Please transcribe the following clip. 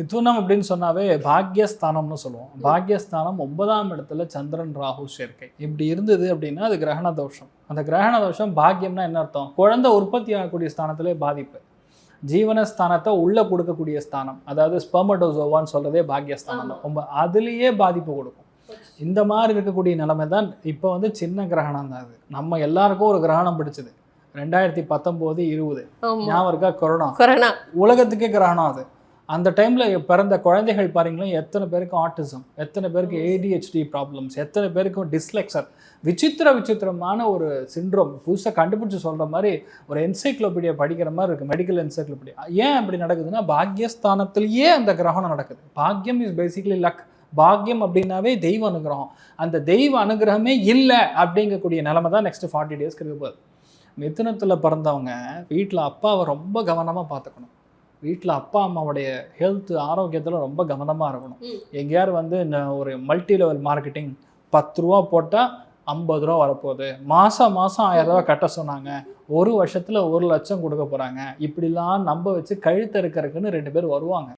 மிதுனம் அப்படின்னு சொன்னாவே பாக்யஸ்தானம்னு சொல்லுவோம். பாக்யஸ்தானம் ஒன்பதாம் இடத்துல சந்திரன் ராகு சேர்க்கை. இப்படி இருந்தது அப்படின்னா அது கிரகண தோஷம். அந்த கிரகண தோஷம் பாக்கியம்னா என்ன அர்த்தம்? குழந்தை உற்பத்தி ஆகக்கூடிய ஸ்தானத்திலே பாதிப்பு. ஜீவனஸ்தானத்தை உள்ள கொடுக்கக்கூடிய ஸ்தானம். அதாவது ஸ்பெர்மடோசோவான்னு சொல்றதே பாக்யஸ்தானம் தான். ரொம்ப அதுலேயே பாதிப்பு கொடுக்கும். இந்த மாதிரி இருக்கக்கூடிய நிலைமை தான் இப்போ வந்து சின்ன கிரகணம் தான் அது. நம்ம எல்லாருக்கும் ஒரு கிரகணம் பிடிச்சது. ரெண்டாயிரத்தி பத்தொம்போது இருபது. ஞாபகம் இருக்கா? கொரோனா. கொரோனா. உலகத்துக்கே கிரகணம் அது. அந்த டைமில் பிறந்த குழந்தைகள் பாருங்களேன் எத்தனை பேருக்கு ஆட்டிசம் எத்தனை பேருக்கு ஏடிஹெச்டி ப்ராப்ளம்ஸ் எத்தனை பேருக்கும் டிஸ்லெக்சர் விசித்திர விசித்திரமான ஒரு சிண்ட்ரோம் புதுசாக கண்டுபிடிச்சு சொல்கிற மாதிரி ஒரு என்சைக்ளோபீடியா படிக்கிற மாதிரி இருக்குது மெடிக்கல் என்சைக்ளோபீடியா ஏன் அப்படி நடக்குதுன்னா பாக்யஸ்தானத்திலேயே அந்த கிரகணம் நடக்குது. பாக்யம் இஸ் பேசிக்லி லக் பாக்யம் அப்படின்னாவே தெய்வ அனுகிரகம். அந்த தெய்வ அனுகிரகமே இல்லை அப்படிங்கக்கூடிய நிலைமை தான் நெக்ஸ்ட் ஃபார்ட்டி டேஸ்க்கு இருக்க போகுது. மிதுனத்தில் பிறந்தவங்க வீட்டில் அப்பாவை ரொம்ப கவனமாக பார்த்துக்கணும். வீட்டில் அப்பா அம்மாவுடைய ஹெல்த் ஆரோக்கியத்தில் ரொம்ப கவனமாக இருக்கணும். ம். எங்கேயாவது வந்து இந்த ஒரு மல்டி லெவல் மார்க்கெட்டிங் பத்து ரூபா போட்டால் ஐம்பது ரூபா வரப்போகுது. மாதம் மாதம் ஆயிரம் ரூபா கட்ட சொன்னாங்க. ஒரு வருஷத்தில் ஒரு லட்சம் கொடுக்க போகிறாங்க இப்படிலாம் நம்ப வச்சு கழுத்து இருக்கிறதுக்குன்னு ரெண்டு பேர் வருவாங்க.